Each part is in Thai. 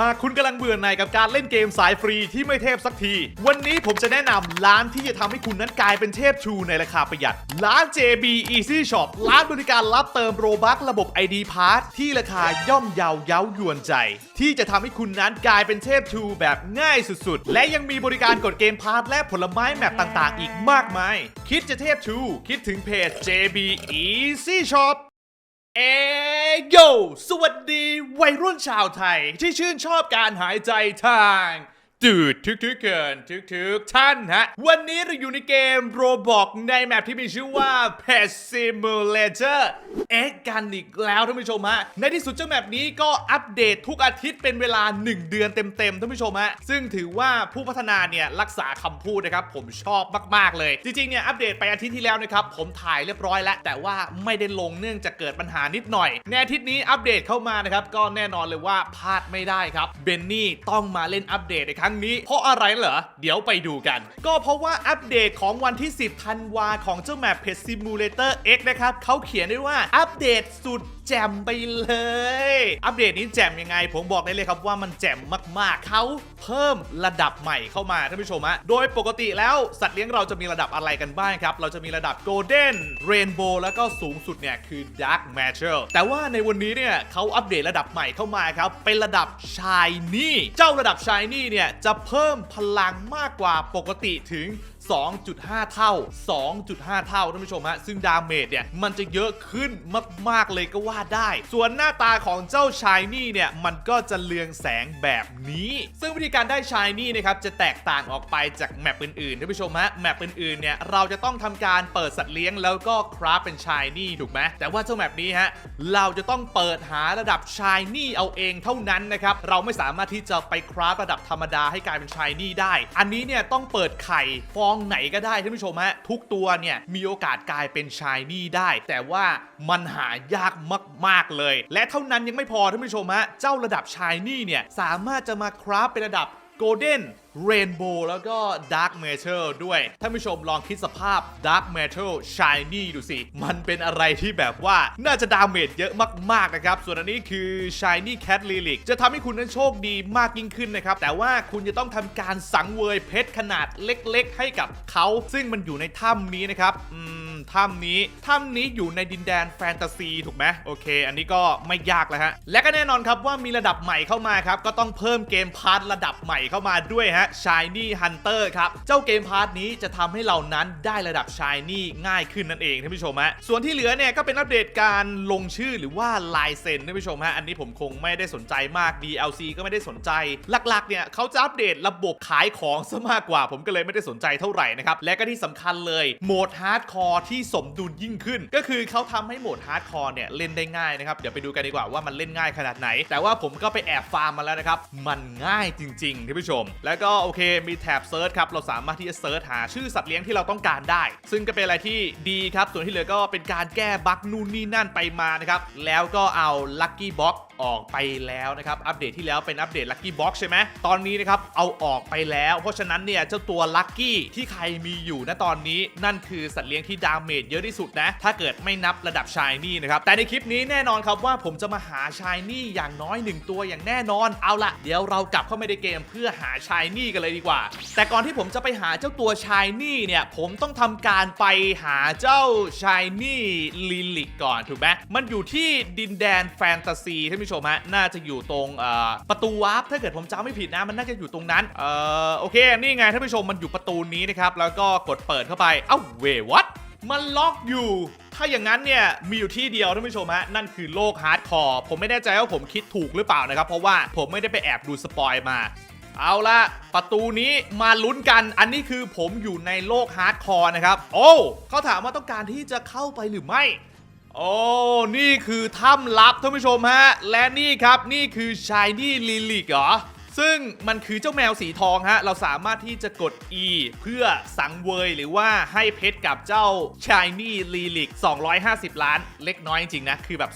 หากคุณกำลังเบื่อหน่ายกับการเล่นเกมสายฟรีที่ไม่เทพสักที วันนี้ผมจะแนะนำร้านที่จะทำให้คุณนั้นกลายเป็นเทพชูในราคาประหยัด ร้าน JB Easy Shop ร้านบริการรับเติมโรบัคระบบ ID Pass ที่ราคาย่อมเยาเย้ายวนใจ ที่จะทำให้คุณนั้นกลายเป็นเทพชูแบบง่ายสุดๆ และยังมีบริการกดเกมพาร์ทและผลไม้แมปต่างๆ อีกมากมาย คิดจะเทพชู คิดถึงเพจ JB Easy Shop เอโยสวัสดีวัยรุ่นชาวไทยที่ชื่นชอบการหายใจทาง จืดทึกทึกเกินทึกทึกท่านฮะ วันนี้เราอยู่ในเกมโรบอกในแมปที่มีชื่อว่า Pet Simulator X กันอีกแล้วท่านผู้ชมฮะ ในที่สุดเจ้าแมปนี้ก็อัปเดตทุกอาทิตย์เป็นเวลา 1 เดือนเต็มๆท่านผู้ชมฮะ ซึ่งถือว่าผู้พัฒนาเนี่ยรักษาคำพูดนะครับ ผมชอบมากๆเลย จริงๆเนี่ยอัปเดตไปอาทิตย์ที่แล้วนะครับผมถ่ายเรียบร้อยแล้ว แต่ว่าไม่ได้ลงเนื่องจากเกิดปัญหานิดหน่อยในอาทิตย์นี้อัปเดตเข้ามานะครับก็แน่นอนเลยว่าพลาดไม่ได้ครับเบนนี่ต้องมาเล่นอัปเดตในครั้งนี้ เพราะอะไรเหรอ เดี๋ยวไปดูกัน ก็เพราะว่าอัปเดตของวันที่ 10ธันวาของเจ้าแมปเพจซิมูเลเตอร์ X นะครับเขาเขียนได้ว่าอัปเดตสุด แจ่มไปเลย อัปเดตนี้แจ่มยังไง ผมบอกได้เลยครับว่ามันแจ่มมากๆ เขาเพิ่มระดับใหม่เข้ามาท่านผู้ชมฮะ โดยปกติแล้วสัตว์เลี้ยงเราจะมีระดับอะไรกันบ้างครับ เราจะมีระดับ Golden Rainbow แล้วก็สูงสุดเนี่ยคือ Dark Mature แต่ว่าในวันนี้เนี่ยเขาอัปเดตระดับใหม่เข้ามาครับ เป็นระดับ Shiny เจ้าระดับ Shiny เนี่ยจะเพิ่มพลังมากกว่าปกติถึง 2.5 เท่า 2.5 เท่าท่านผู้ชมฮะ ซึ่งดาเมจเนี่ย มันจะเยอะขึ้นมาก ๆ เลยก็ว่าได้ ส่วนหน้าตาของเจ้าชายนี่เนี่ย มันก็จะเลืองแสงแบบนี้ ซึ่งวิธีการได้ชายนี่นะครับ จะแตกต่างออกไปจากแมปอื่นๆท่านผู้ชมฮะ แมปอื่นๆเนี่ย เราจะต้องทำการเปิดสัตว์เลี้ยงแล้วก็คราฟเป็นชายนี่ถูกไหมแต่ว่าเจ้าแมปนี้ฮะ เราจะต้องเปิดหาระดับชายนี่เอาเองเท่านั้นนะครับ เราไม่สามารถที่จะไปคราฟระดับธรรมดาให้กลายเป็นชายนี่ได้ อันนี้เนี่ยต้องเปิดไข่ฟององไหนก็ได้ท่านผู้ชมฮะทุกตัวเนี่ยมีโอกาสกลายเป็นชายนี่ได้ แต่ว่ามันหายากมากๆเลย และเท่านั้นยังไม่พอท่านผู้ชมฮะเจ้าระดับชายนี่เนี่ยสามารถจะมาคราฟเป็นระดับ Golden Rainbow แล้วก็ Dark Matter ด้วย ท่านผู้ชมลองคิดสภาพ Dark Matter Shiny ดูสิ มันเป็นอะไรที่แบบว่าน่าจะดาเมจเยอะมากๆนะครับ ส่วนอันนี้คือ Shiny Cat Lilic จะทำให้คุณนั้นโชคดีมากยิ่งขึ้นนะครับ แต่ว่าคุณจะต้องทำการสังเวยเพชรขนาดเล็กๆ ให้กับเขา ซึ่งมันอยู่ในถ้ำนี้นะครับอืม ถ้ำนี้ ถ้ำนี้อยู่ในดินแดนแฟนตาซีถูกไหมโอเค อันนี้ก็ไม่ยากแล้วฮะ และก็แน่นอนครับว่ามีระดับใหม่เข้ามาครับ ก็ต้องเพิ่มเกมพาร์ทระดับใหม่เข้ามาด้วยฮะ Shiny Hunter ครับ เจ้าเกมพาร์ทนี้จะทำให้เรานั้นได้ระดับ Shiny ง่ายขึ้นนั่นเองท่านผู้ชมฮะ ส่วนที่เหลือเนี่ยก็เป็นอัปเดตการลงชื่อหรือว่าลายเซ็นท่านผู้ชมฮะ อันนี้ผมคงไม่ได้สนใจมาก DLC ก็ไม่ได้สนใจ หลักๆเนี่ยเขาจะอัปเดตระบบขายของซะมากกว่า ผมก็เลยไม่ได้สนใจเท่าไหร่นะครับ และก็ที่สำคัญเลยโหมดฮาร์ดคอร์ที่ที่สมดุลยิ่งขึ้น ก็คือเขาทำให้โหมดฮาร์ดคอร์เนี่ยเล่นได้ง่ายนะครับ เดี๋ยวไปดูกันดีกว่าว่ามันเล่นง่ายขนาดไหน แต่ว่าผมก็ไปแอบฟาร์มมาแล้วนะครับ มันง่ายจริงๆท่านผู้ชม แล้วก็โอเคมีแท็บเซิร์ชครับ เราสามารถที่จะเซิร์ชหาชื่อสัตว์เลี้ยงที่เราต้องการได้ ซึ่งก็เป็นอะไรที่ดีครับ ส่วนที่เหลือก็เป็นการแก้บั๊กนู่นนี่นั่นไปมานะครับ แล้วก็เอาลัคกี้บ็อกออกไปแล้วนะครับ อัปเดตที่แล้วเป็นอัปเดตลัคกี้บ็อกใช่ไหมตอนนี้นะครับ เอาออกไปแล้ว เพราะฉะนั้นเนี่ย เจ้าตัวลัคกี้ที่ใครมีอยู่ณตอนนี้นั่นคือสัตว์เลี้ยงที่ดาเมจเยอะที่สุดนะ ถ้าเกิดไม่นับระดับชายนี่นะครับ แต่ในคลิปนี้แน่นอนครับว่าผมจะมาหาชายนี่อย่างน้อยหนึ่งตัวอย่างแน่นอนเอาละเดี๋ยวเรากลับเข้ามาในเกมเพื่อหาชายนี่กันเลยดีกว่า แต่ก่อนที่ผมจะไปหาเจ้าตัวชายนี่เนี่ยผมต้องทำการไปหาเจ้าชายนี่ลิลิกก่อนถูกไหมมันอยู่ที่ดินแดนแฟนตาซีท่านผู้ชมฮะน่าจะอยู่ตรงประตูวาร์ปถ้าเกิดผมจำไม่ผิดนะมันน่าจะอยู่ตรงนั้นเออโอเคนี่ไงท่านผู้ชมมันอยู่ประตูนี้นะครับแล้วก็กดเปิดเข้าไปเอ้าเววัดมันล็อกอยู่ ถ้าอย่างนั้นเนี่ยมีอยู่ที่เดียวท่านผู้ชมฮะนั่นคือโลกฮาร์ดคอร์ผมไม่แน่ใจว่าผมคิดถูกหรือเปล่านะครับ เพราะว่าผมไม่ได้ไปแอบดูสปอยมาเอาละประตูนี้มาลุ้นกันอันนี้คือผมอยู่ในโลกฮาร์ดคอร์นะครับ โอ้เขาถามว่าต้องการที่จะเข้าไปหรือไม่ โอ้ นี่คือถ้ำลับท่านผู้ชมฮะ และนี่ครับนี่คือ Shiny Lilic เหรอ ซึ่งมันคือเจ้าแมวสีทองฮะ เราสามารถที่จะกด E เพื่อสังเวยหรือว่าให้เพชรกับเจ้า Shiny Lilic 250 ล้าน เล็กน้อยจริงๆนะ คือแบบ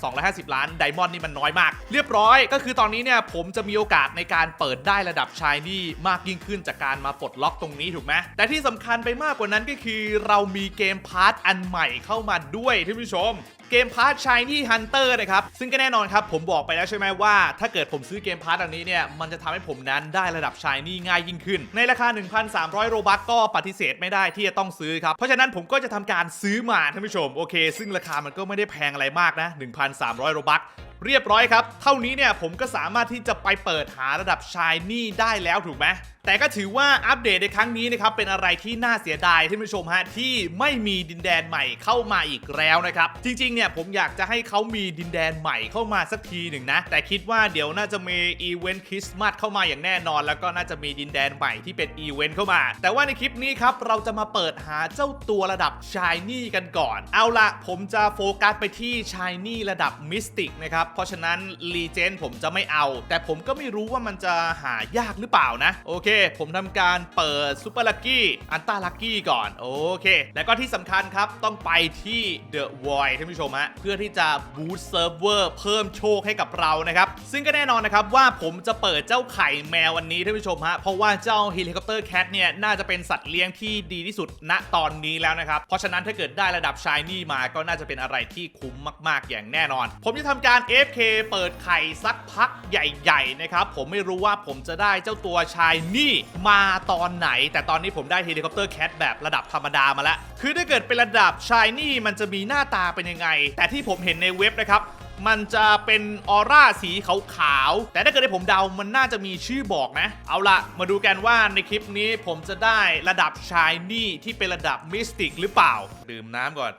250 ล้านไดมอนด์นี่มันน้อยมาก เรียบร้อย ก็คือตอนนี้เนี่ยผมจะมีโอกาสในการเปิดได้ระดับ Shiny มากยิ่งขึ้นจากการมาปลดล็อกตรงนี้ถูกไหมแต่ที่สำคัญไปมากกว่านั้นก็คือ เรามีเกมพาร์ทอันใหม่เข้ามาด้วยท่านผู้ชม เกมพาร์ทชายนี่ฮันเตอร์นะครับ ซึ่งก็แน่นอนครับ ผมบอกไปแล้วใช่ไหมว่า ถ้าเกิดผมซื้อเกมพาร์ทอันนี้เนี่ย มันจะทำให้ผมนั้นได้ระดับชายนี่ง่ายยิ่งขึ้น ในราคา 1,300 โรบัคก็ปฏิเสธไม่ได้ที่จะต้องซื้อครับ เพราะฉะนั้นผมก็จะทำการซื้อมาท่านผู้ชมโอเค ซึ่งราคามันก็ไม่ได้แพงอะไรมากนะ 1,300 โรบัค เรียบร้อยครับ เท่านี้เนี่ยผมก็สามารถที่จะไปเปิดหาระดับชายนี่ได้แล้วถูกไหมแต่ก็ถือว่าอัปเดตในครั้งนี้นะครับเป็นอะไรที่น่าเสียดายท่านผู้ชมฮะที่ไม่มีดินแดนใหม่เข้ามาอีกแล้วนะครับจริงๆเนี่ยผมอยากจะให้เขามีดินแดนใหม่เข้ามาสักทีหนึ่งนะแต่คิดว่าเดี๋ยวน่าจะมีอีเวนต์คริสต์มาสเข้ามาอย่างแน่นอน แล้วก็น่าจะมีดินแดนใหม่ที่เป็นอีเวนต์เข้ามา แต่ว่าในคลิปนี้ครับเราจะมาเปิดหาเจ้าตัวระดับชายนี่กันก่อน เอาละผมจะโฟกัสไปที่ชายนี่ระดับมิสติกนะครับเพราะฉะนั้นรีเจนผมจะไม่เอา แต่ผมก็ไม่รู้ว่ามันจะหายากหรือเปล่านะ โอเค ผมทำการเปิดซูเปอร์ลักกี้อันต้าลักกี้ก่อน โอเค แล้วก็ที่สำคัญครับต้องไปที่ The Void ท่านผู้ชมฮะเพื่อที่จะบูตเซิร์ฟเวอร์เพิ่มโชคให้กับเรานะครับซึ่งก็แน่นอนนะครับว่าผมจะเปิดเจ้าไข่แมววันนี้ท่านผู้ชมฮะเพราะว่าเจ้าเฮลิคอปเตอร์แคทเนี่ยน่าจะเป็นสัตว์เลี้ยงที่ดีที่สุดณตอนนี้แล้วนะครับเพราะฉะนั้นถ้าเกิดได้ระดับชายนี่มาก็น่าจะเป็นอะไรที่คุ้มมาก ๆ อย่างแน่นอน ผมจะทำการ FK เปิดไข่สักพักใหญ่ๆนะครับ ผมไม่รู้ว่าผมจะได้เจ้าตัวชายนี่มาตอนไหน แต่ตอนนี้ผมได้เฮลิคอปเตอร์แคทแบบระดับธรรมดามาแล้ว คือถ้าเกิดเป็นระดับชายนี่มันจะมีหน้าตาเป็นยังไง แต่ที่ผมเห็นในเว็บนะครับมันจะเป็นออร่าสีขาวๆ แต่ถ้าเกิดให้ผมเดา มันน่าจะมีชื่อบอกนะ เอาละมาดูกันว่าในคลิปนี้ผมจะได้ระดับชายนี่ที่เป็นระดับมิสติกหรือเปล่า ดื่มน้ำก่อน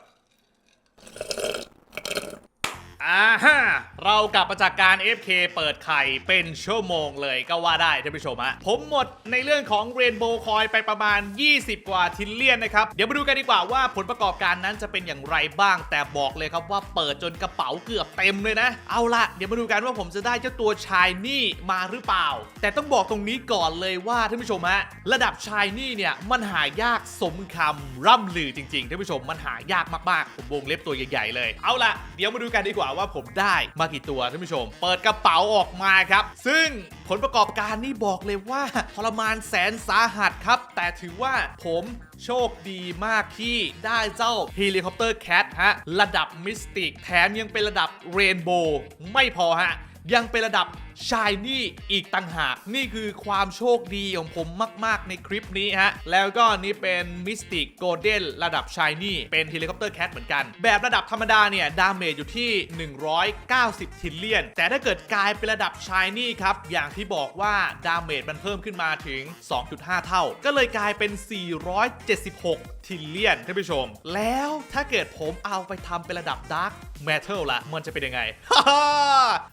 อ่าฮะเรากลับมาจากการ FK เปิดไข่เป็นชั่วโมงเลยก็ว่าได้ท่านผู้ชมฮะผมหมดในเรื่องของเรนโบว์คอยไปประมาณ 20 กว่าทิลเลียนนะครับ เดี๋ยวมาดูกันดีกว่าว่าผลประกอบการนั้นจะเป็นอย่างไรบ้าง แต่บอกเลยครับว่าเปิดจนกระเป๋าเกือบเต็มเลยนะ เอาละเดี๋ยวมาดูกันว่าผมจะได้เจ้าตัวชายนี่มาหรือเปล่า แต่ต้องบอกตรงนี้ก่อนเลยว่าท่านผู้ชมฮะระดับชายนี่เนี่ยมันหายากสมคำร่ำลือจริงๆท่านผู้ชมมันหายากมากๆผมวงเล็บตัวใหญ่ๆเลย เอาละเดี๋ยวมาดูกันดีกว่าว่าผมได้มากี่ตัวท่านผู้ชม เปิดกระเป๋าออกมาครับ ซึ่งผลประกอบการนี่บอกเลยว่าทรมานแสนสาหัสครับ แต่ถือว่าผมโชคดีมากที่ได้เจ้าเฮลิคอปเตอร์แคทฮะ ระดับมิสติก แถมยังเป็นระดับเรนโบว์ไม่พอฮะ ยังเป็นระดับ ชายนี่อีกต่างหาก นี่คือความโชคดีของผมมาก ๆ ในคลิปนี้ฮะ แล้วก็นี่เป็นมิสติกโกลเด้นระดับชายนี่เป็นเฮลิคอปเตอร์แคทเหมือนกัน แบบระดับธรรมดาเนี่ย ดาเมจอยู่ที่ 190 ทิลเลียน แต่ถ้าเกิดกลายเป็นระดับชายนี่ครับ อย่างที่บอกว่าดาเมจมันเพิ่มขึ้นมาถึง 2.5 เท่า ก็เลยกลายเป็น 476 ทิลเลียนท่านผู้ชม แล้วถ้าเกิดผมเอาไปทำเป็นระดับดาร์ m มท l ละมันจะเป็นยังไง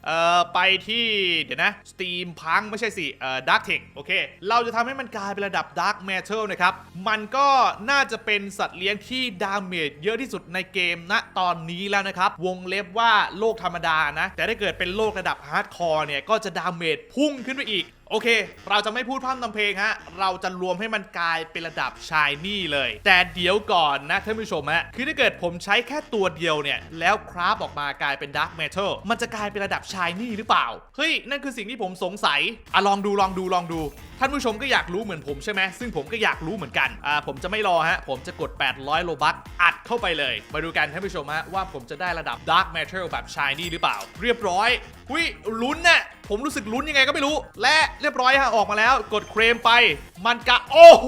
เอ่อไปที่เดี๋ยวนะสตีมพังไม่ใช่สิเอ่อดาร์กเทคโอเค เราจะทำให้มันกลายเป็นระดับ Dark Metal นะครับ มันก็น่าจะเป็นสัตว์เลี้ยงที่ดาเมจเยอะที่สุดในเกมณตอนนี้แล้วนะครับ วงเล็บว่าโลกธรรมดานะ แต่ถ้าเกิดเป็นโลกระดับฮาร์ดคอร์เนี่ย ก็จะดาเมจพุ่งขึ้นไปอีกโอเค เราจะไม่พูดพร่ำทำเพลงฮะ เราจะรวมให้มันกลายเป็นระดับชายนี่เลย แต่เดี๋ยวก่อนนะท่านผู้ชมฮะ คือถ้าเกิดผมใช้แค่ตัวเดียวเนี่ย แล้วคราฟออกมากลายเป็นดาร์ m เมทัล มันจะกลายเป็นระดับชายนี่หรือเปล่า เฮ้ย นั่นคือสิ่งที่ผมสงสัยอะลองดูลองดูลองดู ท่านผู้ชมก็อยากรู้เหมือนผมใช่ไหมซึ่งผมก็อยากรู้เหมือนกันอ่าผมจะไม่รอฮะ ผมจะกด 800 โลบัคอัดเข้าไปเลย มาดูกันท่านผู้ชมฮะว่าผมจะได้ระดับ Dark Metal แบบ Shiny หรือเปล่า เรียบร้อยหุยลุ้นน่ะผมรู้สึกลุ้นยังไงก็ไม่รู้ และเรียบร้อยฮะออกมาแล้ว กดเคลมไป มันกะโอ้โห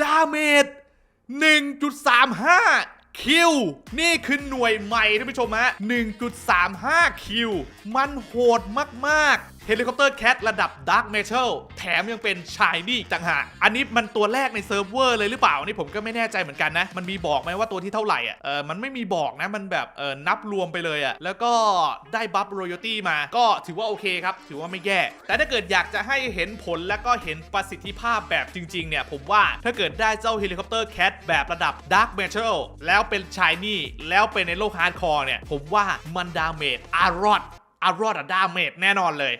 ดาเมจ1.35 คิว นี่คือหน่วยใหม่ท่านผู้ชมฮะ 1.35 คิว มันโหดมาก ๆ เฮลิคอปเตอร์แคทระดับดาร์ m เมทัลแถมยังเป็นชายนี่อีกต่างหาก อันนี้มันตัวแรกในเซิร์ฟเวอร์เลยหรือเปล่า นี่ผมก็ไม่แน่ใจเหมือนกันนะ มันมีบอกไหมว่าตัวที่เท่าไหร่อะ เออมันไม่มีบอกนะ มันแบบเออนับรวมไปเลยอะ แล้วก็ได้บัฟรอยัลตี้มา ก็ถือว่าโอเคครับ ถือว่าไม่แย่ แต่ถ้าเกิดอยากจะให้เห็นผลแล้วก็เห็นประสิทธิภาพแบบจริงๆเนี่ย ผมว่าถ้าเกิดได้เจ้าเฮลิคอปเตอร์แคทแบบระดับดาร์ m เมทัลแล้วเป็นชายนี่แล้วเป็นในโลกฮาร์ดคอร์เนี่ย ผมว่ามันดาเมจอารอด อารอดดาเมจแน่นอนเลย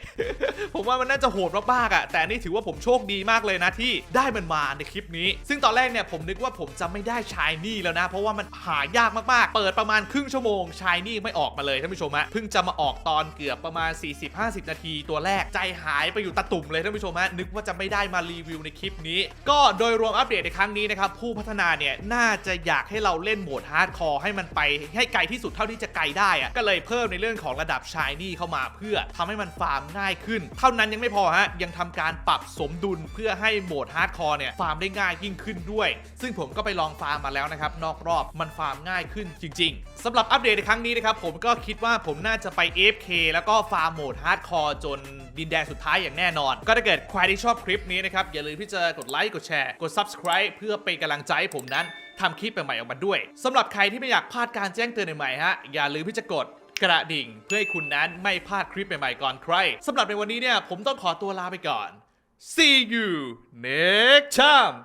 ผมว่ามันน่าจะโหดมากๆอะแต่อันนี่ถือว่าผมโชคดีมากเลยนะที่ได้มันมาในคลิปนี้ ซึ่งตอนแรกเนี่ยผมนึกว่าผมจะไม่ได้ชายนี่แล้วนะ เพราะว่ามันหายากมากๆ เปิดประมาณครึ่งชั่วโมงชายนี่ไม่ออกมาเลยท่านผู้ชมฮะเพิ่งจะมาออกตอนเกือบประมาณ 40-50 นาที ตัวแรกใจหายไปอยู่ตะตุ่มเลยท่านผู้ชมฮะนึกว่าจะไม่ได้มารีวิวในคลิปนี้ ก็โดยรวมอัปเดตในครั้งนี้นะครับผู้พัฒนาเนี่ยน่าจะอยากให้เราเล่นโหมดฮาร์ดคอร์ให้มันไปให้ไกลที่สุดเท่าที่จะไกลได้อะก็เลยเพิ่มในเรื่องของระดับชายนี่เข้ามาเพื่อทำให้มันฟาร์มง่ายขึ้น เท่านั้นยังไม่พอฮะ ยังทำการปรับสมดุลเพื่อให้โหมดฮาร์ดคอร์เนี่ยฟาร์มได้ง่ายยิ่งขึ้นด้วย ซึ่งผมก็ไปลองฟาร์มมาแล้วนะครับ นอกรอบมันฟาร์มง่ายขึ้นจริง ๆสำหรับอัปเดตในครั้งนี้นะครับผมก็คิดว่าผมน่าจะไป AFK แล้วก็ฟาร์มโหมดฮาร์ดคอร์จนดินแดนสุดท้ายอย่างแน่นอน ก็ถ้าเกิดใครที่ชอบคลิปนี้นะครับอย่าลืมที่จะกดไลค์กดแชร์กด subscribe เพื่อเป็นกำลังใจให้ผมนั้นทำคลิปใหม่ๆออกมาด้วยสำหรับใครที่ไม่อยากพลาดการแจ้งเตือนใหม่ๆฮะอย่าลืมที่จะกด กระดิ่ง เพื่อให้คุณนั้นไม่พลาดคลิปใหม่ๆก่อนใครสำหรับในวันนี้เนี่ยผมต้องขอตัวลาไปก่อน see you next time